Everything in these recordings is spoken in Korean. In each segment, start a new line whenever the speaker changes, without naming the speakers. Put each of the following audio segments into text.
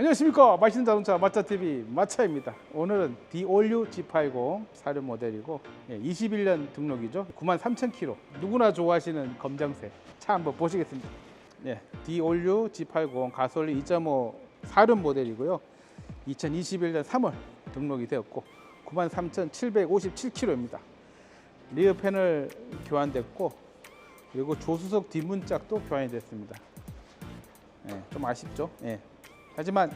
안녕하십니까. 맛있는 자동차 마차TV 마차입니다. 오늘은 디올류 G80 사륜 모델이고 21년 등록이죠. 93,000km 누구나 좋아하시는 검정색 차 한번 보시겠습니다. 예, 디올류 G80 가솔린 2.5 사륜 모델이고요. 2021년 3월 등록이 되었고 93,757km입니다. 리어 패널 교환됐고 그리고 조수석 뒷문짝도 교환이 됐습니다. 예, 좀 아쉽죠? 예. 하지만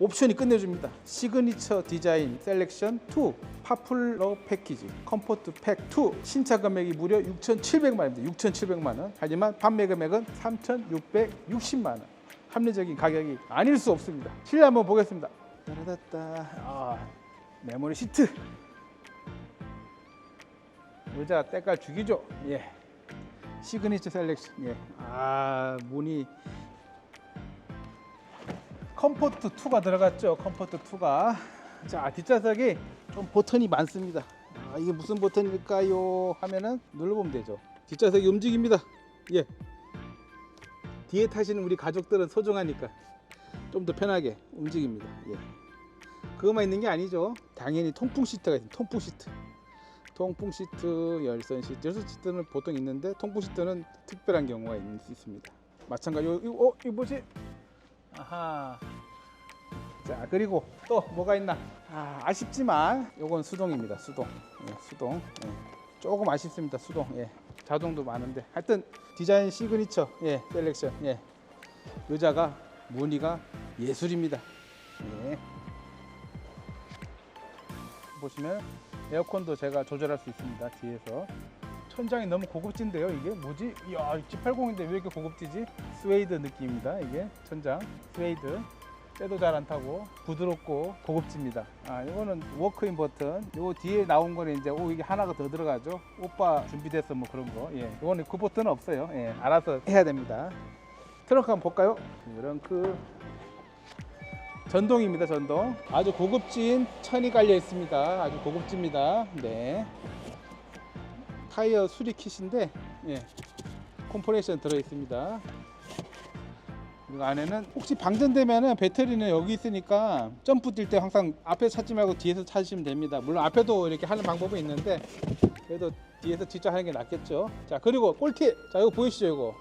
옵션이 끝내줍니다. 시그니처 디자인 셀렉션 2 파플러 패키지 컴포트 팩 2 신차 금액이 무려 6,700만 원입니다. 6,700만 원. 하지만 판매 금액은 3,660만 원. 합리적인 가격이 아닐 수 없습니다. 실내 한번 보겠습니다. 따라다따. 아, 메모리 시트. 의자 때깔 죽이죠. 예. 시그니처 셀렉션. 예. 아, 문이 컴포트 2가 들어갔죠. 컴포트 2가. 자, 뒷좌석이 좀 버튼이 많습니다. 아, 이게 무슨 버튼일까요? 하면은 눌러보면 되죠. 뒷좌석이 움직입니다. 예. 뒤에 타시는 우리 가족들은 소중하니까 좀 더 편하게 움직입니다. 예. 그것만 있는 게 아니죠. 당연히 통풍 시트가 있습니다. 통풍 시트. 통풍 시트, 열선 시트, 열선 시트는 보통 있는데 통풍 시트는 특별한 경우가 있- 있습니다. 마찬가지. 요, 요, 어, 이거 뭐지? 아하. 자 그리고 또 뭐가 있나? 아, 아쉽지만 요건 수동입니다. 수동. 예, 수동. 예. 조금 아쉽습니다. 수동. 예. 자동도 많은데 하여튼 디자인 시그니처 예, 셀렉션 예. 의자가 무늬가 예술입니다. 예. 보시면 에어컨도 제가 조절할 수 있습니다. 뒤에서 천장이 너무 고급진데요. 이게 뭐지? 이야, G80인데 왜 이렇게 고급지지? 스웨이드 느낌입니다. 이게 천장 스웨이드. 때도 잘 안 타고 부드럽고 고급집니다. 아, 이거는 워크인 버튼. 요 뒤에 나온 거는 이제 오 이게 하나가 더 들어가죠. 오빠 준비됐어 뭐 그런 거. 예. 이거는 그 버튼은 없어요. 예. 알아서 해야 됩니다. 트렁크 한번 볼까요? 트렁크 전동입니다. 전동. 아주 고급진 천이 깔려 있습니다. 아주 고급집니다. 네. 타이어 수리 킷인데 예. 컴포레이션 들어 있습니다. 그리고 안에는 혹시 방전되면은 배터리는 여기 있으니까 점프 뛸 때 항상 앞에 찾지 말고 뒤에서 찾으시면 됩니다. 물론 앞에도 이렇게 하는 방법은 있는데 그래도 뒤에서 직접 하는 게 낫겠죠. 자 그리고 꿀팁. 자 이거 보이시죠 이거.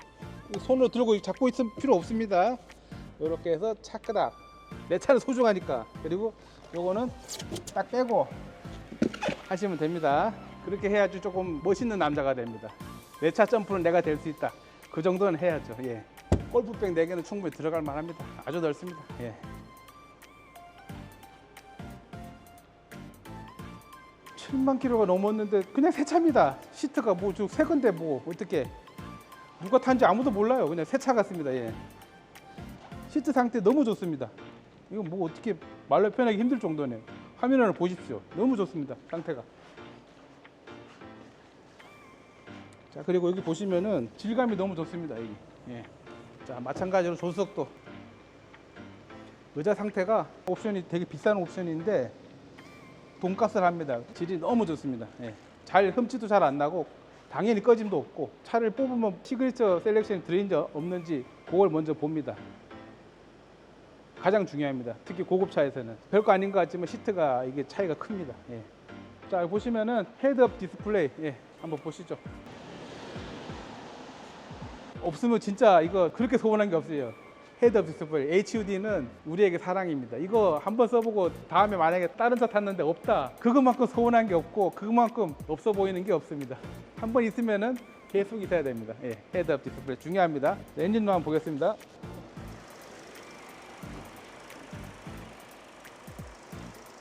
이 손으로 들고 잡고 있을 필요 없습니다. 이렇게 해서 차크닥. 내 차는 소중하니까. 그리고 요거는 딱 빼고 하시면 됩니다. 그렇게 해야지 조금 멋있는 남자가 됩니다. 내 차 점프는 내가 될 수 있다. 그 정도는 해야죠. 예. 골프백 4개는 충분히 들어갈 만합니다. 아주 넓습니다. 예. 칠만 킬로가 넘었는데 그냥 새 차입니다. 시트가 뭐저새 건데 뭐 어떻게 누가 탄지 아무도 몰라요. 그냥 새 차 같습니다. 예. 시트 상태 너무 좋습니다. 이거 뭐 어떻게 말로 표현하기 힘들 정도네요. 화면을 보십시오. 너무 좋습니다. 상태가. 자 그리고 여기 보시면은 질감이 너무 좋습니다. 여기. 예. 자 마찬가지로 조수석도 의자 상태가 옵션이 되게 비싼 옵션인데 돈값을 합니다. 질이 너무 좋습니다. 예. 잘 흠집도 잘 안 나고 당연히 꺼짐도 없고 차를 뽑으면 시그니처 셀렉션 들어있는지 없는지 그걸 먼저 봅니다. 가장 중요합니다. 특히 고급차에서는 별거 아닌 것 같지만 시트가 이게 차이가 큽니다. 예. 자 보시면은 헤드업 디스플레이 예, 한번 보시죠. 없으면 진짜 이거 그렇게 소원한 게 없어요. 헤드업 디스플레이 HUD는 우리에게 사랑입니다. 이거 한번 써보고 다음에 만약에 다른 차 탔는데 없다. 그것만큼 소원한 게 없고 그것만큼 없어 보이는 게 없습니다. 한 번 있으면은 계속 있어야 됩니다. 예, 헤드업 디스플레이 중요합니다. 네, 엔진도 한번 보겠습니다.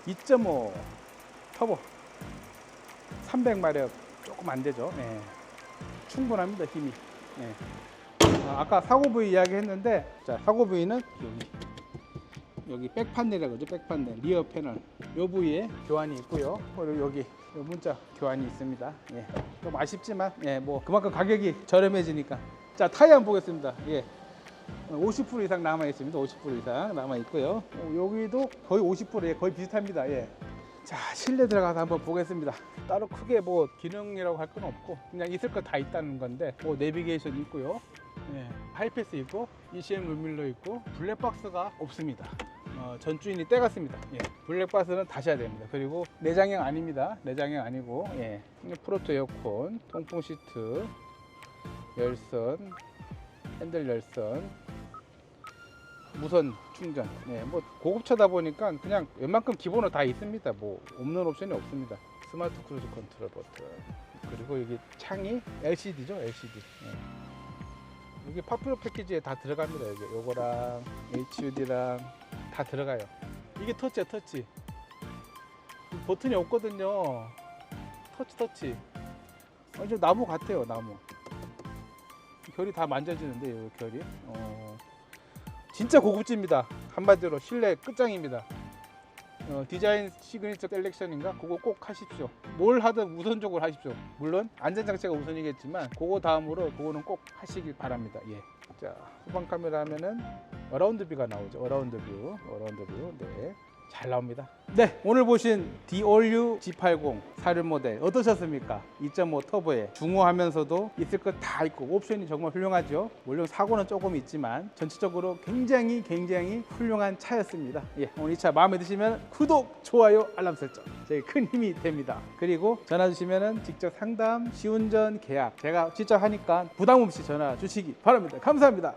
(2.5) 터보 300마력 조금 안 되죠. 예. 충분합니다 힘이. 예. 아, 아까 사고 부위 이야기 했는데 자 사고 부위는 여기. 여기 백 판넬이라고 그러죠 백 판넬. 리어 패널. 요 부위에 교환이 있고요. 그리고 여기 요 문자 교환이 있습니다. 예. 좀 아쉽지만 예, 뭐 그만큼 가격이 저렴해지니까. 자 타이어 한번 보겠습니다. 예. 50% 이상 남아 있습니다. 50% 이상 남아 있고요. 어, 여기도 거의 50%에 거의 비슷합니다. 예. 자 실내 들어가서 한번 보겠습니다. 따로 크게 뭐 기능이라고 할 건 없고 그냥 있을 거 다 있다는 건데 뭐 내비게이션 있고요 예, 하이패스 있고 ECM 룸밀러 있고 블랙박스가 없습니다 어, 전 주인이 떼갔습니다. 예. 블랙박스는 다셔야 됩니다. 그리고 내장형 아닙니다. 내장형 아니고 예. 프로토 에어컨, 통풍 시트, 열선, 핸들 열선, 무선 충전. 네, 뭐 고급차다 보니까 그냥 웬만큼 기본으로 다 있습니다. 뭐 없는 옵션이 없습니다. 스마트 크루즈 컨트롤 버튼. 그리고 여기 창이 LCD죠, LCD. 예. 여기 파퓰러 패키지에 다 들어갑니다. 여기 요거랑 HUD랑 다 들어가요. 이게 터치야, 터치. 버튼이 없거든요. 터치, 터치. 완전 나무 같아요, 나무. 결이 다 만져지는데, 요 결이. 어, 진짜 고급집니다. 한마디로 실내 끝장입니다. 어, 디자인 시그니처 셀렉션인가? 그거 꼭 하십시오. 뭘 하든 우선적으로 하십시오. 물론 안전장치가 우선이겠지만 그거 다음으로 그거는 꼭 하시길 바랍니다. 예. 자 후방 카메라 하면은 어라운드 뷰가 나오죠. 어라운드 뷰, 어라운드 뷰. 네. 잘 나옵니다. 네, 오늘 보신 디올류 G80 사륜 모델 어떠셨습니까? 2.5 터보에 중후하면서도 있을 것 다 있고 옵션이 정말 훌륭하죠. 물론 사고는 조금 있지만 전체적으로 굉장히 굉장히 훌륭한 차였습니다. 예, 오늘 이 차 마음에 드시면 구독, 좋아요, 알람 설정 제일 큰 힘이 됩니다. 그리고 전화 주시면은 직접 상담, 시운전, 계약 제가 직접 하니까 부담 없이 전화 주시기 바랍니다. 감사합니다.